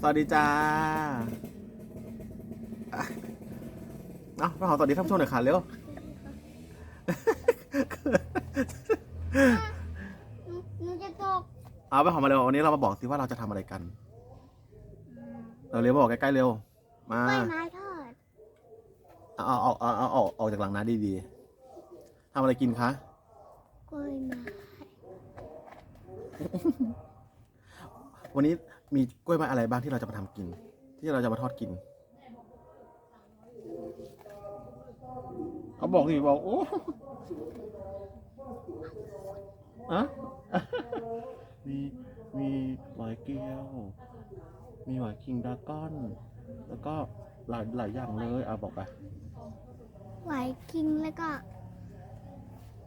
สวัสดีจ้าอะเอาไปหอมสวัสดีท่านผู้ชมหน่อยค่ะเร็วหนูหนูจะตกเอาไปหอมมาเร็ววันนี้เรามาบอกสิว่าเราจะทำอะไรกัน เราเร็วบอกใกล้ๆเร็ว มากล้วยไม้ทอดเอาเอาเอาเอาเอาเอาออกจากหลังน้าดีๆทำอะไรกินคะ กล้วยไม้วันนี้ มีกล้วยไม้อะไรบ้างที่เราจะมาทำกิน ที่เราจะมาทอดกิน เขาบอกสิบอกโอ้อะมีมีหวายเกี๊ยว มีหวายคิงดากอน แล้วก็หลายหลายอย่างเลยอะบอกไปไหวกินแล้วก็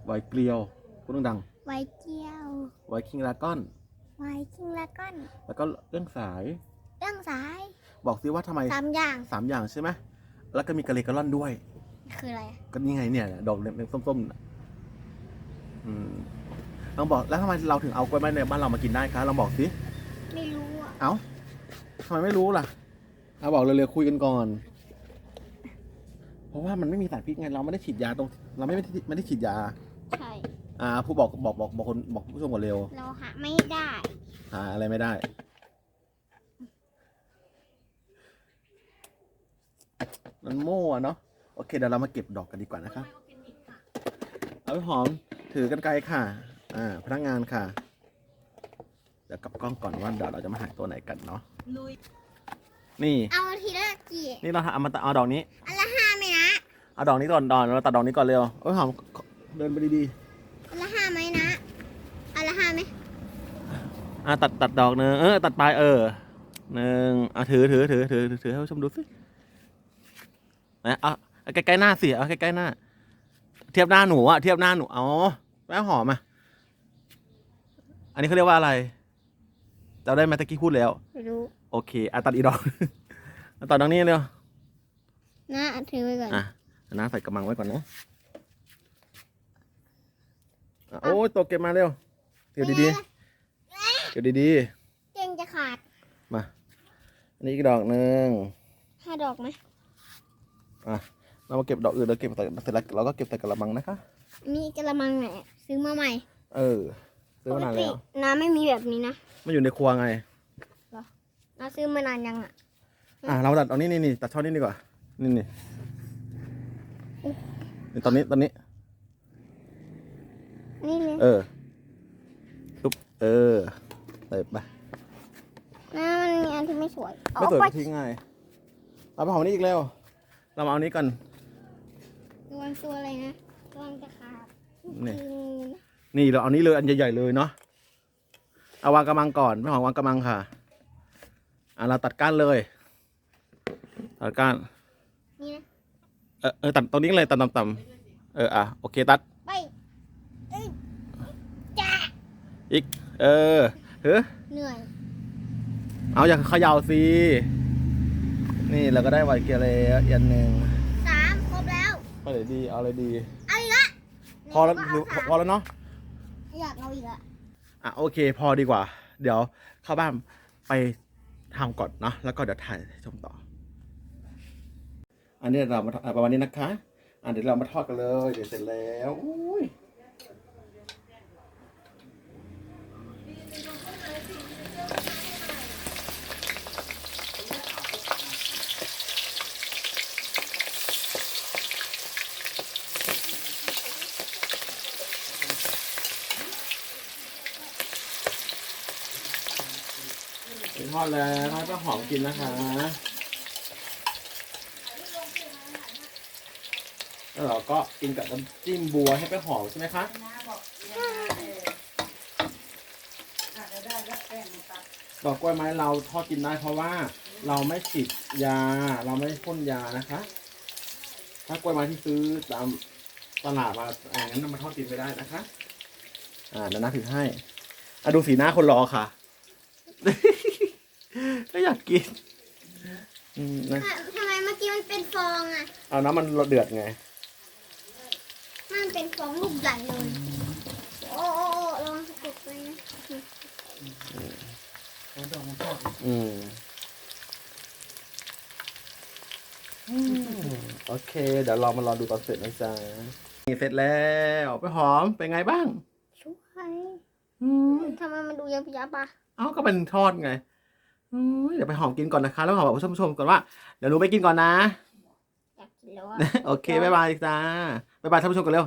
หวายเกลียวพูดดังไหวเจียวๆหวายคิงดากอน ไหวกินแล้วก็แล้วก็เรื่องสาย เรื่องสายบอกสิว่าทำไมสามอย่างสามอย่างใช่ไหมแล้วก็มีกะเลกะล่อนด้วย คืออะไรอะก็นี่ไงเนี่ยดอกเล็กๆส้มๆน่ะอืมลองบอกแล้วทำไมเราถึงเอากล้วยไม้ในบ้านเรามากินได้คะลองบอกสิไม่รู้อะเอ้าทำไมไม่รู้ล่ะเอาบอกเร็วๆคุยกันก่อน เพราะว่ามันไม่มีสารพิษไงเราไม่ได้ฉีดยาตรง เราไม่ได้ไม่ได้ฉีดยา ใช่อ่าผู้บอกบอกบอกบอกคนบอกผู้ชมก่อนเร็ว เราหาไม่ได้ หาอะไรไม่ได้ มันโม่อะเนาะโอเคเดี๋ยวเรามาเก็บดอกกันดีกว่านะคะเอาไปหอมถือกันไกลค่ะ อ่า พนักงานค่ะ เดี๋ยวกลับกล้องก่อนว่าเดี๋ยวเราจะมาหาตัวไหนกันเนาะนี่ เอาทีละกี่นี่เราเอามาเอาดอกนี้อันละห้าไหมนะ เอาดอกนี้ก่อนดอนเราตัดดอกนี้ก่อนเร็วเอาไปหอมเดินไปดีอันละห้าไหมนะอันละห้าไหมๆ อ่าตัดตัดดอกหนึ่งเออตัดปลายเออหนึ่งอะถือถือถือถือถือให้ผู้ชมดูสินะเอาเอาใกล้ๆหน้าสิเอาใกล้ๆหน้า เทียบหน้าหนูอะเทียบหน้าหนูอ๋อแม่หอมอะอันนี้เขาเรียกว่าอะไรจำได้ไหมตะกี้พูดแล้วไม่รู้โอเคอะตัดอีกดอกเอาตัดดอกนี้เร็วนะถือไว้ก่อนอะเอาน้าใส่กระมังไว้ก่อนนะอะโอ้ยตกเก็บมาเร็วเก็บดีๆ เก็บดีเก่งจะขาดๆ มา อันนี้อีกดอกหนึ่งห้าดอกไหมอะ เรามาเก็บดอกอื่นเราเก็บใส่เสร็จแล้วเราก็เก็บใส่กระมังนะคะ อันนี่กระมังไหนซื้อมาใหม่เออซื้อมานานแล้ว น้ำไม่มีแบบนี้นะมันอยู่ในครัวไง น้าซื้อมานานยังอะ อะเราตัดเอานี่นี่นี่ตัดช่อนี้ดีกว่า นี่นี่นี่ตอนนี้ตอนนี้ นี่เลยเออปุ๊บเออ ใส่ไปน้ามันมีอันที่ไม่สวยไม่สวยไปก็ทิ้งไงเอาไปหอมนี่อีกแล้ว เรามาเอานี้ก่อนระวังตัวอะไรนะระวังจะขาดนี่จริงนะนี่เราเอานี้เลยอันใหญ่ๆเลยเนาะเอาวางกระมังก่อนไม่หอมวางกระมังค่ะอะเราตัดก้านเลย ตัดก้านนี่นะเออเออตัดตรงนี้เลยตัดต่ำๆเอออะโอเคตัดไปเอ้ยจ้าอีกเออ เฮ้ยเหนื่อย เอาอย่าเขย่าสินี่เราก็ได้ไวเกลียวอีกอันหนึ่งสามครบแล้วเอาเลยดี เอาเลยดี เอาอีกละพอแล้วก็หรือเอาสามพอแล้วเนาะอยากเอาอีกละอะโอเค พอดีกว่า เดี๋ยวเข้าบ้านไปทำก่อนเนาะแล้วก็เดี๋ยวถ่ายให้ชมต่อ อันนี้เรามาทำอะประมาณนี้นะคะอะเดี๋ยวเรามาทอดกันเลย เดี๋ยวเสร็จแล้วอุ้ย ทอดแล้วให้ป้าหอมกินนะคะแล้วเราก็กินกับน้ำจิ้มบัวให้ป้าหอมใช่ไหมคะดอกกล้วยไม้เราทอดกินได้เพราะว่าเราไม่ฉีดยา เราไม่พ่นยานะคะ ถ้ากล้วยไม้ที่ซื้อตามตลาดมาอย่างนั้นนำมาทอดกินไม่ได้นะคะ อ่าเดี๋ยวนะถือให้อะดูสีหน้าคนรอค่ะ ก็อยากกินอืมนะทำไมเมื่อกี้มันเป็นฟองอะ เอาน้ำมันเดือดไง มันเป็นฟองลูกใหญ่เลย โอ้โอ้โอ้ระวังสะกุดเลยนะอืมอืมโอเค เดี๋ยวเรามารอดูตอนเสร็จนะจ๊ะนี่เสร็จแล้วไปหอมเป็นไงบ้าง ช่วยอืมทำไมมันดูยับยับอะ เอ้าก็เป็นทอดไง อืมเดี๋ยวไปหอมกินก่อนนะคะ แล้วหอมบอกผู้ชมๆก่อนว่า เดี๋ยวหนูไปกินก่อนนะ อยากกินแล้วอะโอเค บ๊ายบายจ้า บ๊ายบายท่านผู้ชมกันเร็ว